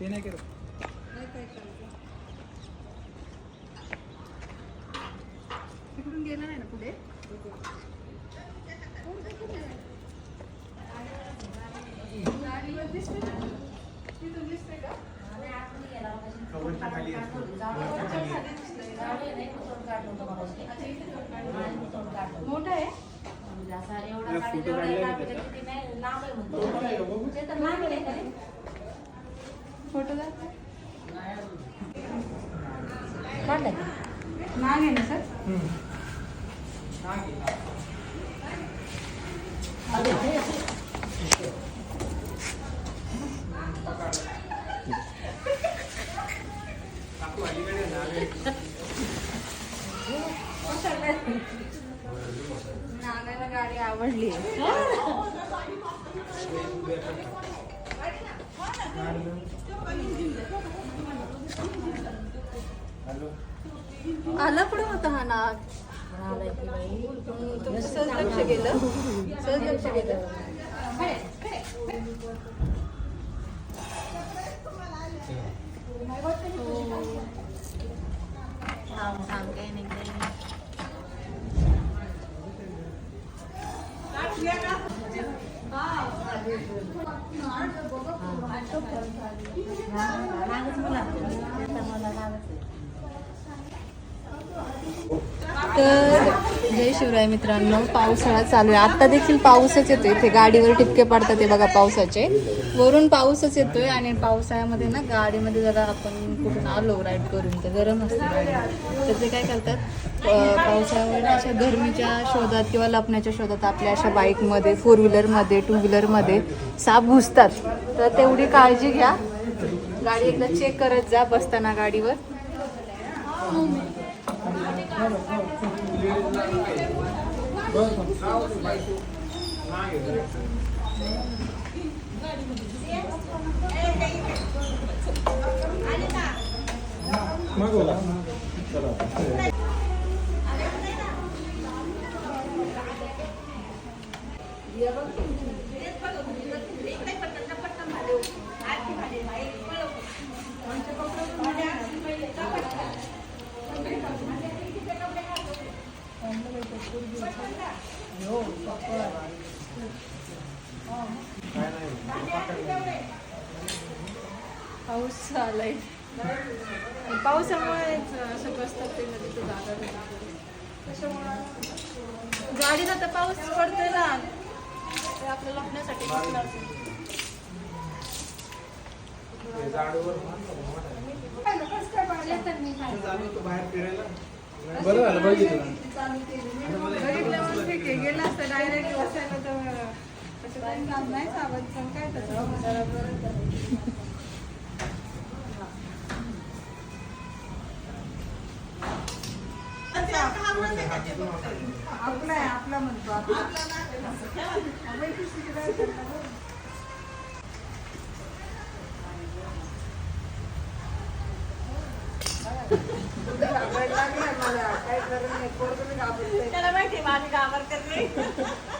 ते नाही करत. तिकडून गेलं नाही ना पुढे? गाडीवर दिसते ना तिथून दिसते का कवरच्या खाली असतो मोठा आहे काढले फोटो काढलं नाग आहे ना सर? नागाला गाडी आवडली. आला कुठं होता हा नाग? सहज लक्ष गेलं. सहज लक्ष गेलं. तर जय शिवराय मित्रांनो पावसाळा चालू आहे. आत्ता देखील पाऊसच येतो इथे गाडीवर टिपके पडतात ते बघा पावसाचे. वरून पाऊसच येतोय आणि पावसाळ्यामध्ये ना गाडीमध्ये जरा आपण कुठून आलो राईड करून तर गरम असते गाडी. तर ते काय करतात पावसाळ्यावर अशा गरमीच्या शोधात किंवा लपण्याच्या शोधात आपल्या अशा बाईकमध्ये फोर व्हीलरमध्ये टू व्हीलरमध्ये साप घुसतात. तर तेवढी काळजी घ्या. गाडी एकदा चेक करत जा बसताना गाडीवर. मागवला पाऊस आलाय. पावसामुळे असं बसतात ते नदीचं जागा भेटते. कशामुळं गाडीत आता पाऊस पडतोय ना. ते आपल्याला लपण्यासाठी फिरायला बरं झालं आहे. गेला असता डायरेक्ट आपला आहे आपला म्हणतो आपला त्याला माहिती माझी कामावर